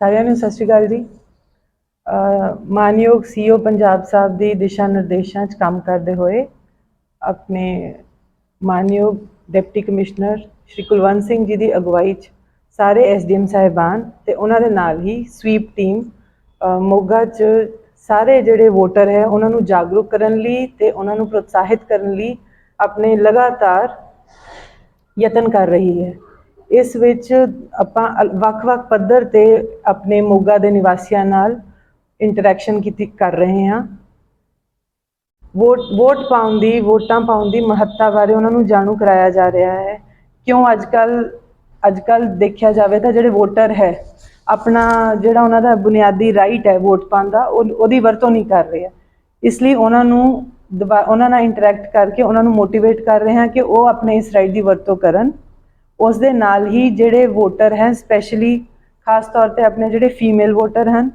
ਸਾਰਿਆਂ ਨੂੰ ਸਤਿ ਸ਼੍ਰੀ ਅਕਾਲ ਜੀ। ਅਹ ਮਾਨਯੋਗ ਸੀਓ ਪੰਜਾਬ ਸਾਹਿਬ ਦੀ ਦਿਸ਼ਾ ਨਿਰਦੇਸ਼ਾਂ 'ਚ ਕੰਮ ਕਰਦੇ ਹੋਏ ਆਪਣੇ ਮਾਨਯੋਗ ਡਿਪਟੀ ਕਮਿਸ਼ਨਰ ਸ਼੍ਰੀ ਕੁਲਵੰਤ ਸਿੰਘ ਜੀ ਦੀ ਅਗਵਾਈ 'ਚ ਸਾਰੇ ਐਸਡੀਐਮ ਸਾਹਿਬਾਨ ਤੇ ਉਹਨਾਂ ਦੇ ਨਾਲ ਹੀ ਸਵੀਪ ਟੀਮ ਮੋਗਾ 'ਚ ਸਾਰੇ ਜਿਹੜੇ ਵੋਟਰ ਹੈ ਉਹਨਾਂ ਨੂੰ ਜਾਗਰੂਕ ਕਰਨ ਲਈ ਤੇ ਉਹਨਾਂ ਨੂੰ ਪ੍ਰੋਤਸਾਹਿਤ ਕਰਨ ਲਈ ਆਪਣੇ ਲਗਾਤਾਰ ਯਤਨ ਕਰ ਰਹੀ ਹੈ। ਇਸ ਵਿੱਚ ਆਪਾਂ ਵੱਖ-ਵੱਖ ਪੱਧਰ ਤੇ ਆਪਣੇ ਮੋਗਾ ਦੇ ਨਿਵਾਸੀਆਂ ਨਾਲ ਇੰਟਰੈਕਸ਼ਨ ਕੀਤੀ, ਕਰ ਰਹੇ ਹਾਂ। ਵੋਟ ਵੋਟ ਪਾਉਣ ਦੀ, ਵੋਟਾਂ ਪਾਉਣ ਦੀ ਮਹੱਤਤਾ ਬਾਰੇ ਉਹਨਾਂ ਨੂੰ ਜਾਣੂ ਕਰਾਇਆ ਜਾ ਰਿਹਾ ਹੈ। ਕਿਉਂ ਅੱਜਕੱਲ ਅੱਜਕੱਲ ਦੇਖਿਆ ਜਾਵੇ ਤਾਂ ਜਿਹੜੇ ਵੋਟਰ ਹੈ, ਆਪਣਾ ਜਿਹੜਾ ਉਹਨਾਂ ਦਾ ਬੁਨਿਆਦੀ ਰਾਈਟ ਹੈ ਵੋਟ ਪਾਉਣ ਦਾ, ਉਹ- ਉਹਦੀ ਵਰਤੋਂ ਨਹੀਂ ਕਰ ਰਹੇ। ਇਸ ਲਈ ਉਹਨਾਂ ਨੂੰ ਦੁਬਾ- ਉਹਨਾਂ ਨਾਲ ਇੰਟਰੈਕਟ ਕਰਕੇ ਉਹਨਾਂ ਨੂੰ ਮੋਟੀਵੇਟ ਕਰ ਰਹੇ ਹਾਂ ਕਿ ਉਹ ਆਪਣੇ ਇਸ ਰਾਈਟ ਦੀ ਵਰਤੋਂ ਕਰਨ। ਉਸ ਦੇ ਨਾਲ ਹੀ ਜਿਹੜੇ ਵੋਟਰ ਹੈ ਸਪੈਸ਼ਲੀ ਖਾਸ ਤੌਰ ਤੇ ਆਪਣੇ ਜਿਹੜੇ ਫੀਮੇਲ ਵੋਟਰ ਹਨ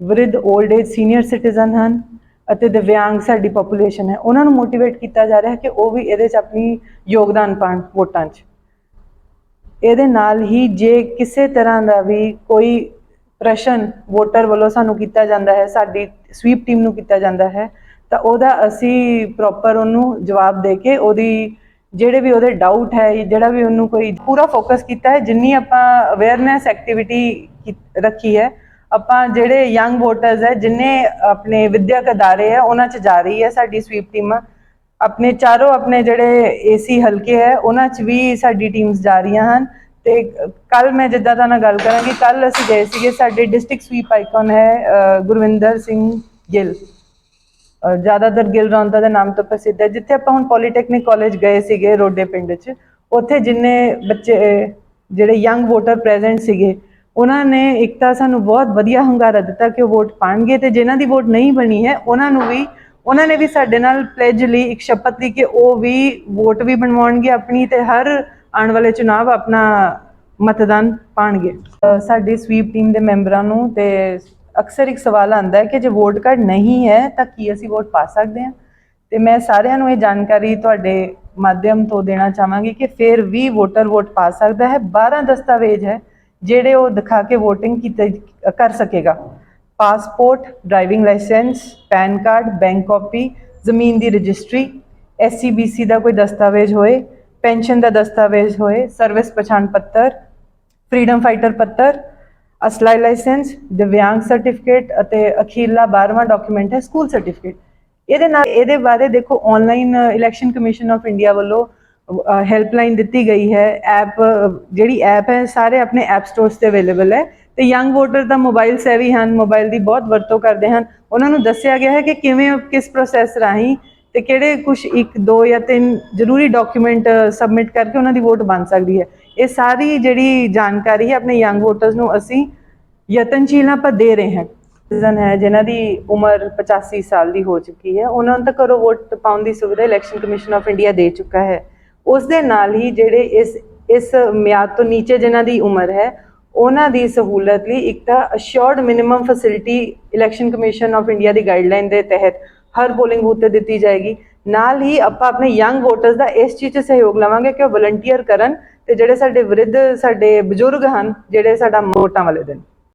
ਵਿਰਧ 올ਡ ਏਜ ਸੀਨੀਅਰ ਸਿਟੀਜ਼ਨ ਹਨ ਅਤੇ ਦਿਵਿਆਂਗ ਸਾਡੀ ਪੋਪੂਲੇਸ਼ਨ ਹੈ, ਉਹਨਾਂ ਨੂੰ ਮੋਟੀਵੇਟ ਕੀਤਾ ਜਾ ਰਿਹਾ ਹੈ ਕਿ ਉਹ ਵੀ ਇਹਦੇ 'ਚ ਆਪਣੀ ਯੋਗਦਾਨ ਪਾਉਣ ਵੋਟਾਂ 'ਚ। ਇਹਦੇ ਨਾਲ ਹੀ ਜੇ ਕਿਸੇ ਤਰ੍ਹਾਂ ਦਾ ਵੀ ਕੋਈ ਪ੍ਰਸ਼ਨ ਵੋਟਰ ਵੱਲੋਂ ਸਾਨੂੰ ਕੀਤਾ ਜਾਂਦਾ ਹੈ, ਸਾਡੀ ਸਵੀਪ ਟੀਮ ਨੂੰ ਕੀਤਾ ਜਾਂਦਾ ਹੈ, ਤਾਂ ਉਹਦਾ ਅਸੀਂ ਪ੍ਰੋਪਰ ਉਹਨੂੰ ਜਵਾਬ ਦੇ ਕੇ ਉਹਦੀ ਜਿਹੜੇ ਵੀ ਉਹਦੇ ਡਾਊਟ ਹੈ, ਜਿਹੜਾ ਵੀ ਉਹਨੂੰ ਕੋਈ ਪੂਰਾ ਫੋਕਸ ਕੀਤਾ ਹੈ, ਜਿੰਨੀ ਆਪਾਂ ਅਵੇਅਰਨੈਸ ਐਕਟੀਵਿਟੀ ਰੱਖੀ ਹੈ, ਆਪਾਂ ਜਿਹੜੇ ਯੰਗ ਵੋਟਰਸ ਹੈ, ਜਿੰਨੇ ਆਪਣੇ ਵਿਦਿਅਕ ਅਦਾਰੇ ਹੈ, ਉਹਨਾਂ 'ਚ ਜਾ ਰਹੀ ਹੈ ਸਾਡੀ ਸਵੀਪ ਟੀਮਾਂ ਆਪਣੇ ਚਾਰੋਂ ਆਪਣੇ ਜਿਹੜੇ ਏਸੀ ਹਲਕੇ ਹੈ, ਉਹਨਾਂ 'ਚ ਵੀ ਸਾਡੀ ਟੀਮਸ ਜਾ ਰਹੀਆਂ ਹਨ। ਤੇ ਕੱਲ ਮੈਂ ਜਿੱਦਾਂ ਦਾ ਨਾਲ ਗੱਲ ਕਰਾਂਗੀ ਕੱਲ ਅਸੀਂ ਗਏ ਸੀਗੇ, ਸਾਡੇ ਡਿਸਟ੍ਰਿਕਟ ਸਵੀਪ ਆਈਕਨ ਹੈ ਗੁਰਵਿੰਦਰ ਸਿੰਘ ਗਿੱਲ। ਜ਼ਿਆਦਾਤਰ ਗਿੱਲ ਰੌਂਦਾ ਦੇ ਨਾਮ ਤੋਂ ਪ੍ਰਸਿੱਧ ਹੈ। ਜਿੱਥੇ ਆਪਾਂ ਹੁਣ ਪੋਲੀਟੈਕਨਿਕ ਕਾਲਜ ਗਏ ਸੀਗੇ, ਰੋਡੇ ਪਿੰਡ 'ਚ, ਉੱਥੇ ਜਿੰਨੇ ਬੱਚੇ ਜਿਹੜੇ ਯੰਗ ਵੋਟਰ ਪ੍ਰੈਜ਼ੈਂਟ ਸੀਗੇ, ਉਹਨਾਂ ਨੇ ਇੱਕ ਤਾਂ ਸਾਨੂੰ ਬਹੁਤ ਵਧੀਆ ਹੰਗਾਰਾ ਦਿੱਤਾ ਕਿ ਉਹ ਵੋਟ ਪਾਣਗੇ ਤੇ ਜਿਨ੍ਹਾਂ ਦੀ ਵੋਟ ਨਹੀਂ ਬਣੀ ਹੈ, ਉਹਨਾਂ ਨੂੰ ਵੀ, ਉਹਨਾਂ ਨੇ ਵੀ ਸਾਡੇ ਨਾਲ ਪਲੇਜ ਲਈ ਇੱਕ ਸ਼ਪਥ ਲਈ ਕਿ ਉਹ ਵੀ ਵੋਟ ਵੀ ਬਣਵਾਉਣਗੇ ਆਪਣੀ ਤੇ ਹਰ ਆਉਣ ਵਾਲੇ ਚੁਣਾਵ ਆਪਣਾ ਮਤਦਾਨ ਪਾਣਗੇ। ਸਾਡੀ ਸਵੀਪ ਟੀਮ ਦੇ ਮੈਂਬਰਾਂ ਨੂੰ ਤੇ ਅਕਸਰ ਇੱਕ ਸਵਾਲ ਆਉਂਦਾ ਹੈ ਕਿ ਜੇ ਵੋਟ ਕਾਰਡ ਨਹੀਂ ਹੈ ਤਾਂ ਕੀ ਅਸੀਂ ਵੋਟ ਪਾ ਸਕਦੇ ਹਾਂ? ਤੇ ਮੈਂ ਸਾਰਿਆਂ ਨੂੰ ਇਹ ਜਾਣਕਾਰੀ ਤੁਹਾਡੇ ਮਾਧਿਅਮ ਤੋਂ ਦੇਣਾ ਚਾਹਾਂਗੀ ਕਿ ਫਿਰ ਵੀ ਵੋਟਰ ਵੋਟ ਪਾ ਸਕਦਾ ਹੈ। 12 ਦਸਤਾਵੇਜ਼ ਹੈ ਜਿਹੜੇ ਉਹ ਦਿਖਾ ਕੇ VOTING ਕੀਤੀ, ਕਰ ਸਕੇਗਾ। Passport driving licence PAN card bank copy ਜ਼ਮੀਨ ਦੀ ਰਜਿਸਟਰੀ ਐਸਸੀਬੀਸੀ ਦਾ ਕੋਈ ਦਸਤਾਵੇਜ਼ ਹੋਏ, ਪੈਨਸ਼ਨ ਦਾ ਦਸਤਾਵੇਜ਼ ਹੋਏ ਸਰਵਿਸ ਪਛਾਣ ਪੱਤਰ ਫਰੀडम ਫਾਈਟਰ ਪੱਤਰ ਅਸਲਾਈ ਲਾਇਸੈਂਸ, ਦਿਵਿਆਂਗ ਸਰਟੀਫਿਕੇਟ ਅਤੇ ਅਖੀਰਲਾ 12ਵਾਂ ਡਾਕੂਮੈਂਟ ਹੈ ਸਕੂਲ ਸਰਟੀਫਿਕੇਟ ਇਹਦੇ ਨਾਲ ਇਹਦੇ ਬਾਰੇ ਦੇਖੋ online election commission of India ਵੱਲੋਂ ਹੈਲਪਲਾਈਨ ਦਿੱਤੀ ਗਈ ਹੈ। ਐਪ ਜਿਹੜੀ ਐਪ ਹੈ, ਸਾਰੇ ਆਪਣੇ ਐਪ ਸਟੋਰਸ ਤੇ ਅਵੇਲੇਬਲ ਹੈ। ਤੇ ਯੰਗ ਵੋਟਰ ਤਾਂ ਮੋਬਾਈਲ ਸੇਵੀ ਹਨ ਮੋਬਾਈਲ ਦੀ ਬਹੁਤ ਵਰਤੋਂ ਕਰਦੇ ਹਨ। ਉਹਨਾਂ ਨੂੰ ਦੱਸਿਆ ਗਿਆ ਹੈ ਕਿ ਕਿਵੇਂ, ਕਿਸ ਪ੍ਰੋਸੈਸ ਰਾਹੀਂ ਤੇ ਕਿਹੜੇ ਕੁਝ ਇੱਕ, ਦੋ ਜਾਂ ਤਿੰਨ ਜ਼ਰੂਰੀ ਡਾਕੂਮੈਂਟ ਸਬਮਿਟ ਕਰਕੇ ਉਹਨਾਂ ਦੀ ਵੋਟ ਬਣ ਸਕਦੀ ਹੈ। ਇਹ ਸਾਰੀ ਜਿਹੜੀ ਜਾਣਕਾਰੀ ਹੈ ਆਪਣੇ ਯੰਗ ਵੋਟਰਸ ਨੂੰ ਅਸੀਂ ਯਤਨਸ਼ੀਲ ਆਪਾਂ ਦੇ ਰਹੇ ਹਾਂ। ਸਿਟੀਜ਼ਨ ਹੈ, ਜਿਨ੍ਹਾਂ ਦੀ ਉਮਰ 85 ਸਾਲ ਦੀ ਹੋ ਚੁੱਕੀ ਹੈ, ਉਹਨਾਂ ਨੂੰ ਤਾਂ ਘਰੋਂ ਵੋਟ ਪਾਉਣ ਦੀ ਸੁਵਿਧਾ ਇਲੈਕਸ਼ਨ ਕਮਿਸ਼ਨ ਆਫ ਇੰਡੀਆ ਦੇ ਚੁੱਕਾ ਹੈ। ਉਸ ਦੇ ਨਾਲ ਹੀ ਜਿਹੜੇ ਇਸ ਇਸ ਮਿਆਦ ਤੋਂ ਨੀਚੇ ਜਿਨ੍ਹਾਂ ਦੀ ਉਮਰ ਹੈ, ਉਹਨਾਂ ਦੀ ਸਹੂਲਤ ਲਈ ਇੱਕ ਤਾਂ assured minimum facility election commission of India the guideline ਦੇ ਤਹਿਤ ਹਰ ਪੋਲਿੰਗ ਬੂਥ ਤੇ ਦਿੱਤੀ ਜਾਏਗੀ। ਨਾਲ ਹੀ ਆਪਾਂ ਆਪਣੇ ਯੰਗ ਵੋਟਰਸ ਦਾ ਇਸ ਚੀਜ਼ 'ਚ ਸਹਿਯੋਗ ਲਵਾਂਗੇ ਕਿ ਉਹ ਵਲੰਟੀਅਰ ਕਰਨ ਤੇ ਜਿਹੜੇ ਸਾਡੇ ਵਿਰੁੱਧ ਸਾਡੇ ਬਜ਼ੁਰਗ ਹਨ ਜਿਹੜੇ ਸਾਡਾ ਮੋਟਾਂ ਵਾਲੇ ਦਿਨ।